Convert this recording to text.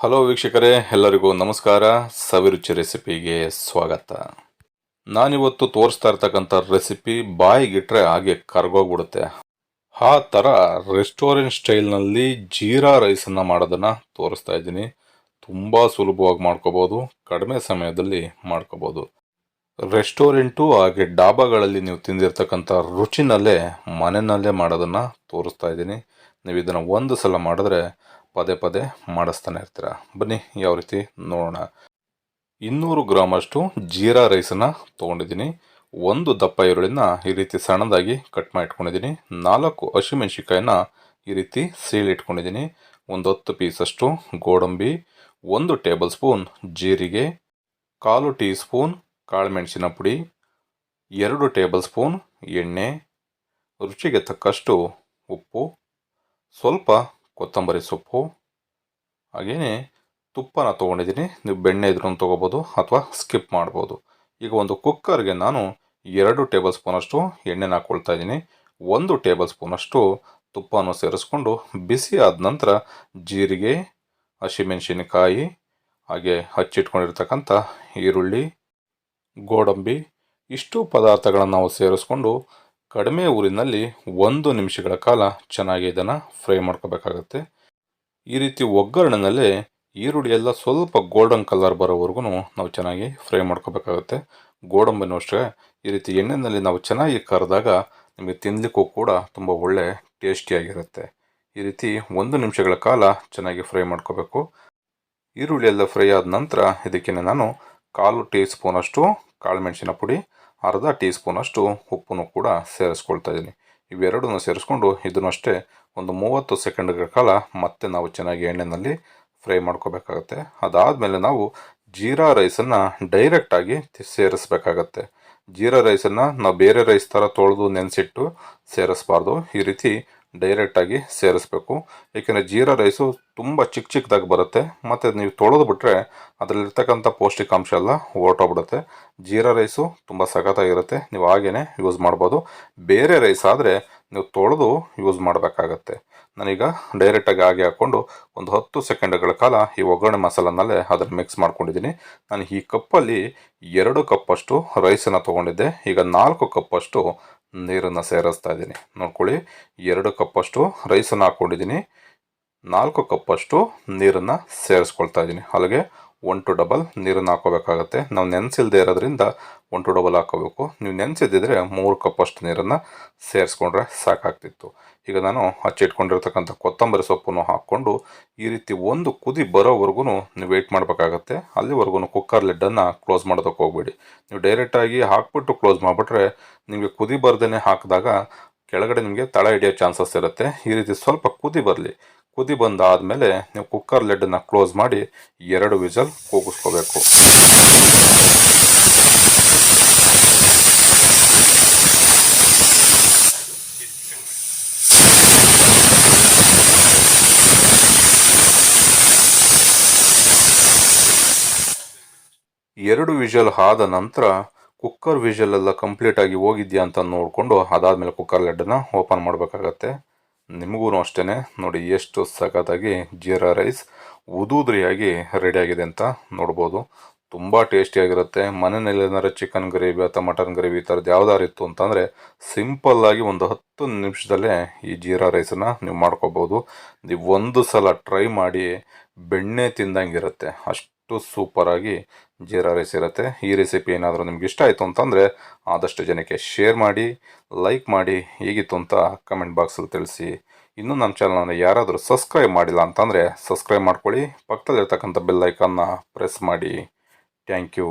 Hello ವೀಕ್ಷಕರೇ. ಎಲ್ಲರಿಗೂ ನಮಸ್ಕಾರ. ಸವಿರುಚಿ ರೆಸಿಪಿಗೆ ಸ್ವಾಗತ. ನಾನಿವತ್ತು ತೋರಿಸ್ತಾ ಇರ್ತಕ್ಕಂಥ ರೆಸಿಪಿ ಬಾಯಿಗಿಟ್ರೆ ಹಾಗೆ ಕರ್ಗೋಗ್ಬಿಡುತ್ತೆ. ಆ ಥರ ರೆಸ್ಟೋರೆಂಟ್ ಸ್ಟೈಲ್ನಲ್ಲಿ ಜೀರಾ ರೈಸನ್ನು ಮಾಡೋದನ್ನು ತೋರಿಸ್ತಾ ಇದ್ದೀನಿ. ತುಂಬ ಸುಲಭವಾಗಿ ಮಾಡ್ಕೋಬೋದು. ಕಡಿಮೆ ಸಮಯದಲ್ಲಿ ಮಾಡ್ಕೋಬೋದು. ರೆಸ್ಟೋರೆಂಟು ಹಾಗೆ ಡಾಬಾಗಳಲ್ಲಿ ನೀವು ತಿಂದಿರ್ತಕ್ಕಂಥ ರುಚಿನಲ್ಲೇ, ಮನೆಯಲ್ಲೇ ಮಾಡೋದನ್ನು ತೋರಿಸ್ತಾ ಇದ್ದೀನಿ. ನೀವು ಇದನ್ನು ಒಂದು ಸಲ ಮಾಡಿದ್ರೆ ಪದೇ ಪದೇ ಮಾಡಿಸ್ತಾನೆ ಇರ್ತೀರ? ಬನ್ನಿ, ಯಾವ ರೀತಿ ನೋಡೋಣ. ಇನ್ನೂರು ಗ್ರಾಮಷ್ಟು ಜೀರಾ ರೈಸನ್ನು ತೊಗೊಂಡಿದ್ದೀನಿ. ಒಂದು ದಪ್ಪ ಈರುಳ್ಳಿನ ಈ ರೀತಿ ಸಣ್ಣದಾಗಿ ಕಟ್ ಮಾಡಿ ಇಟ್ಕೊಂಡಿದ್ದೀನಿ ನಾಲ್ಕು ಹಸಿಮೆಣ್ಸಿಕಾಯಿನ ಈ ರೀತಿ ಸೀಳಿ ಇಟ್ಕೊಂಡಿದ್ದೀನಿ ಒಂದು ಹತ್ತು ಪೀಸಷ್ಟು ಗೋಡಂಬಿ, ಒಂದು ಟೇಬಲ್ ಸ್ಪೂನ್ ಜೀರಿಗೆ, ಕಾಲು ಟೀ ಸ್ಪೂನ್ ಕಾಳುಮೆಣಸಿನ ಪುಡಿ, ಎರಡು ಟೇಬಲ್ ಸ್ಪೂನ್ ಎಣ್ಣೆ, ರುಚಿಗೆ ತಕ್ಕಷ್ಟು ಉಪ್ಪು, ಸ್ವಲ್ಪ ಕೊತ್ತಂಬರಿ ಸೊಪ್ಪು ಹಾಗೆಯೇ ತುಪ್ಪನ ತೊಗೊಂಡಿದ್ದೀನಿ. ನೀವು ಬೆಣ್ಣೆ ಇದ್ರೂ ತೊಗೋಬೋದು ಅಥವಾ ಸ್ಕಿಪ್ ಮಾಡ್ಬೋದು. ಈಗ ಒಂದು ಕುಕ್ಕರ್ಗೆ ನಾನು ಎರಡು ಟೇಬಲ್ ಸ್ಪೂನಷ್ಟು ಎಣ್ಣೆನ ಹಾಕ್ಕೊಳ್ತಾ ಇದ್ದೀನಿ. ಒಂದು ಟೇಬಲ್ ಸ್ಪೂನಷ್ಟು ತುಪ್ಪವನ್ನು ಸೇರಿಸ್ಕೊಂಡು ಬಿಸಿ ಆದ ನಂತರ ಜೀರಿಗೆ, ಹಸಿಮೆಣಸಿನಕಾಯಿ, ಹಾಗೆ ಹಚ್ಚಿಟ್ಕೊಂಡಿರ್ತಕ್ಕಂಥ ಈರುಳ್ಳಿ, ಗೋಡಂಬಿ, ಇಷ್ಟು ಪದಾರ್ಥಗಳನ್ನು ನಾವು ಸೇರಿಸ್ಕೊಂಡು ಕಡಿಮೆ ಊರಿನಲ್ಲಿ ಒಂದು ನಿಮಿಷಗಳ ಕಾಲ ಚೆನ್ನಾಗಿ ಇದನ್ನು ಫ್ರೈ ಮಾಡ್ಕೋಬೇಕಾಗತ್ತೆ. ಈ ರೀತಿ ಒಗ್ಗರಣೆನಲ್ಲೇ ಈರುಳ್ಳಿ ಎಲ್ಲ ಸ್ವಲ್ಪ ಗೋಲ್ಡನ್ ಕಲರ್ ಬರೋವರೆಗೂ ನಾವು ಚೆನ್ನಾಗಿ ಫ್ರೈ ಮಾಡ್ಕೋಬೇಕಾಗುತ್ತೆ. ಗೋಡಂಬಿನೂ ಅಷ್ಟೇ, ಈ ರೀತಿ ಎಣ್ಣೆಯಲ್ಲಿ ನಾವು ಚೆನ್ನಾಗಿ ಕರೆದಾಗ ನಿಮಗೆ ತಿನ್ನಲಿಕ್ಕೂ ಕೂಡ ತುಂಬ ಒಳ್ಳೆ ಟೇಸ್ಟಿಯಾಗಿರುತ್ತೆ ಈ ರೀತಿ ಒಂದು ನಿಮಿಷಗಳ ಕಾಲ ಚೆನ್ನಾಗಿ ಫ್ರೈ ಮಾಡ್ಕೋಬೇಕು. ಈರುಳ್ಳಿ ಎಲ್ಲ ಫ್ರೈ ಆದ ನಂತರ ಇದಕ್ಕೆ ನಾನು ಕಾಲು ಟೀ ಸ್ಪೂನಷ್ಟು ಕಾಳುಮೆಣಸಿನ ಪುಡಿ ಅರ್ಧ ಟೀ ಸ್ಪೂನಷ್ಟು ಉಪ್ಪನ್ನು ಕೂಡ ಸೇರಿಸ್ಕೊಳ್ತಾ ಇದ್ದೀನಿ. ಇವೆರಡನ್ನು ಸೇರಿಸ್ಕೊಂಡು ಇದನ್ನು ಅಷ್ಟೇ ಒಂದು ಮೂವತ್ತು ಸೆಕೆಂಡ್ಗಳ ಕಾಲ ಮತ್ತೆ ನಾವು ಚೆನ್ನಾಗಿ ಎಣ್ಣೆಯಲ್ಲಿ ಫ್ರೈ ಮಾಡ್ಕೋಬೇಕಾಗತ್ತೆ. ಅದಾದಮೇಲೆ ನಾವು ಜೀರಾ ರೈಸನ್ನು ಡೈರೆಕ್ಟಾಗಿ ಸೇರಿಸ್ಬೇಕಾಗತ್ತೆ. ಜೀರಾ ರೈಸನ್ನು ನಾವು ಬೇರೆ ರೈಸ್ ಥರ ತೊಳೆದು ನೆನೆಸಿಟ್ಟು ಸೇರಿಸ್ಬಾರ್ದು. ಈ ರೀತಿ ಡೈರೆಕ್ಟಾಗಿ ಸೇರಿಸ್ಬೇಕು. ಏಕೆಂದರೆ ಜೀರಾ ರೈಸು ತುಂಬ ಚಿಕ್ಕ ಚಿಕ್ಕದಾಗಿ ಬರುತ್ತೆ. ಮತ್ತು ನೀವು ತೊಳೆದು ಬಿಟ್ಟರೆ ಅದರಲ್ಲಿರ್ತಕ್ಕಂಥ ಪೌಷ್ಟಿಕಾಂಶ ಎಲ್ಲ ಹೊರಟೋಗ್ಬಿಡುತ್ತೆ. ಜೀರಾ ರೈಸು ತುಂಬ ಸಖತ್ತಾಗಿರುತ್ತೆ. ನೀವು ಹಾಗೆಯೇ ಯೂಸ್ ಮಾಡ್ಬೋದು. ಬೇರೆ ರೈಸ್ ಆದರೆ ನೀವು ತೊಳೆದು ಯೂಸ್ ಮಾಡಬೇಕಾಗತ್ತೆ. ನಾನೀಗ ಡೈರೆಕ್ಟಾಗಿ ಹಾಗೆ ಹಾಕ್ಕೊಂಡು ಒಂದು ಹತ್ತು ಸೆಕೆಂಡ್ಗಳ ಕಾಲ ಈ ಒಗ್ಗರಣೆ ಮಸಾಲನಲ್ಲೇ ಅದನ್ನು ಮಿಕ್ಸ್ ಮಾಡ್ಕೊಂಡಿದ್ದೀನಿ. ನಾನು ಈ ಕಪ್ಪಲ್ಲಿ ಎರಡು ಕಪ್ಪಷ್ಟು ರೈಸನ್ನು ತೊಗೊಂಡಿದ್ದೆ. ಈಗ ನಾಲ್ಕು ಕಪ್ಪಷ್ಟು ನೀರನ್ನು ಸೇರಿಸ್ತಾ ಇದ್ದೀನಿ. ನೋಡ್ಕೊಳ್ಳಿ ಎರಡು ಕಪ್ಪಷ್ಟು ರೈಸನ್ನು ಹಾಕ್ಕೊಂಡಿದ್ದೀನಿ. ನಾಲ್ಕು ಕಪ್ಪಷ್ಟು ನೀರನ್ನು ಸೇರಿಸ್ಕೊಳ್ತಾ ಇದ್ದೀನಿ. ಅಲ್ಲಿಗೆ ಒನ್ ಟು ಡಬಲ್ ನೀರನ್ನು ಹಾಕೋಬೇಕಾಗತ್ತೆ. ನಾವು ನೆನೆಸಿಲ್ದೇ ಇರೋದ್ರಿಂದ ಒನ್ ಟು ಡಬಲ್ ಹಾಕೋಬೇಕು. ನೀವು ನೆನೆಸಿದ್ದಿದ್ರೆ ಮೂರು ಕಪ್ಪಷ್ಟು ನೀರನ್ನು ಸೇರಿಸ್ಕೊಂಡ್ರೆ ಸಾಕಾಗ್ತಿತ್ತು. ಈಗ ನಾನು ಹಚ್ಚಿಟ್ಕೊಂಡಿರ್ತಕ್ಕಂಥ ಕೊತ್ತಂಬರಿ ಸೊಪ್ಪನ್ನು ಹಾಕ್ಕೊಂಡು ಈ ರೀತಿ ಒಂದು ಕುದಿ ಬರೋವರೆಗೂ ನೀವು ವೆಯ್ಟ್ ಮಾಡಬೇಕಾಗತ್ತೆ. ಅಲ್ಲಿವರೆಗೂ ಕುಕ್ಕರ್ ಲಿಡ್ಡನ್ನು ಕ್ಲೋಸ್ ಮಾಡೋದಕ್ಕೆ ಹೋಗ್ಬೇಡಿ. ನೀವು ಡೈರೆಕ್ಟಾಗಿ ಹಾಕ್ಬಿಟ್ಟು ಕ್ಲೋಸ್ ಮಾಡಿಬಿಟ್ರೆ ನಿಮಗೆ ಕುದಿ ಬರ್ದೇ ಹಾಕಿದಾಗ ಕೆಳಗಡೆ ನಿಮಗೆ ತಳ ಹಿಡಿಯೋ ಚಾನ್ಸಸ್ ಇರುತ್ತೆ. ಈ ರೀತಿ ಸ್ವಲ್ಪ ಕುದಿ ಬರಲಿ. ಕುದಿ ಬಂದಾದಮೇಲೆ ನೀವು ಕುಕ್ಕರ್ ಲೆಡ್ನ ಕ್ಲೋಸ್ ಮಾಡಿ ಎರಡು ವಿಸಲ್ ಕೂಗಿಸ್ಕೋಬೇಕು. ಎರಡು ವಿಷಲ್ ಆದ ನಂತರ ಕುಕ್ಕರ್ ವಿಷಲ್ ಎಲ್ಲ ಕಂಪ್ಲೀಟ್ ಆಗಿ ಹೋಗಿದ್ಯಾ ಅಂತ ನೋಡಿಕೊಂಡು ಅದಾದಮೇಲೆ ಕುಕ್ಕರ್ ಲೆಡ್ಡನ್ನು ಓಪನ್ ಮಾಡಬೇಕಾಗತ್ತೆ. ನಿಮಗೂ ಅಷ್ಟೇ ನೋಡಿ, ಎಷ್ಟು ಸಖತ್ತಾಗಿ ಜೀರಾ ರೈಸ್ ಉದುದ್ರಿಯಾಗಿ ರೆಡಿಯಾಗಿದೆ ಅಂತ ನೋಡ್ಬೋದು. ತುಂಬ ಟೇಸ್ಟಿಯಾಗಿರುತ್ತೆ ಮನೆಯಲ್ಲಿ ಏನಾದ್ರು ಚಿಕನ್ ಗ್ರೇವಿ ಅಥವಾ ಮಟನ್ ಗ್ರೇವಿ ಈ ಥರದ್ದು ಯಾವ್ದಾರು ಇತ್ತು ಅಂತಂದರೆ ಸಿಂಪಲ್ಲಾಗಿ ಒಂದು ಹತ್ತು ನಿಮಿಷದಲ್ಲೇ ಈ ಜೀರಾ ರೈಸನ್ನು ನೀವು ಮಾಡ್ಕೋಬೋದು. ನೀವು ಒಂದು ಸಲ ಟ್ರೈ ಮಾಡಿ ಬೆಣ್ಣೆ ತಿಂದಂಗಿರುತ್ತೆ ಅಷ್ಟು ಸೂಪರಾಗಿ ಜೀರಾ ರೈಸ್ ಇರುತ್ತೆ. ಈ ರೆಸಿಪಿ ಏನಾದರೂ ನಿಮ್ಗೆ ಇಷ್ಟ ಆಯಿತು ಅಂತಂದರೆ ಆದಷ್ಟು ಜನಕ್ಕೆ ಶೇರ್ ಮಾಡಿ ಲೈಕ್ ಮಾಡಿ ಹೇಗಿತ್ತು ಅಂತ ಕಮೆಂಟ್ ಬಾಕ್ಸಲ್ಲಿ ತಿಳಿಸಿ. ಇನ್ನೂ ನಮ್ಮ ಚಾನಲನ್ನು ಯಾರಾದರೂ ಸಬ್ಸ್ಕ್ರೈಬ್ ಮಾಡಿಲ್ಲ ಅಂತಂದರೆ ಸಬ್ಸ್ಕ್ರೈಬ್ ಮಾಡ್ಕೊಳ್ಳಿ. ಪಕ್ಕದಲ್ಲಿರ್ತಕ್ಕಂಥ ಬೆಲ್ ಐಕನ್ನ ಪ್ರೆಸ್ ಮಾಡಿ. Thank you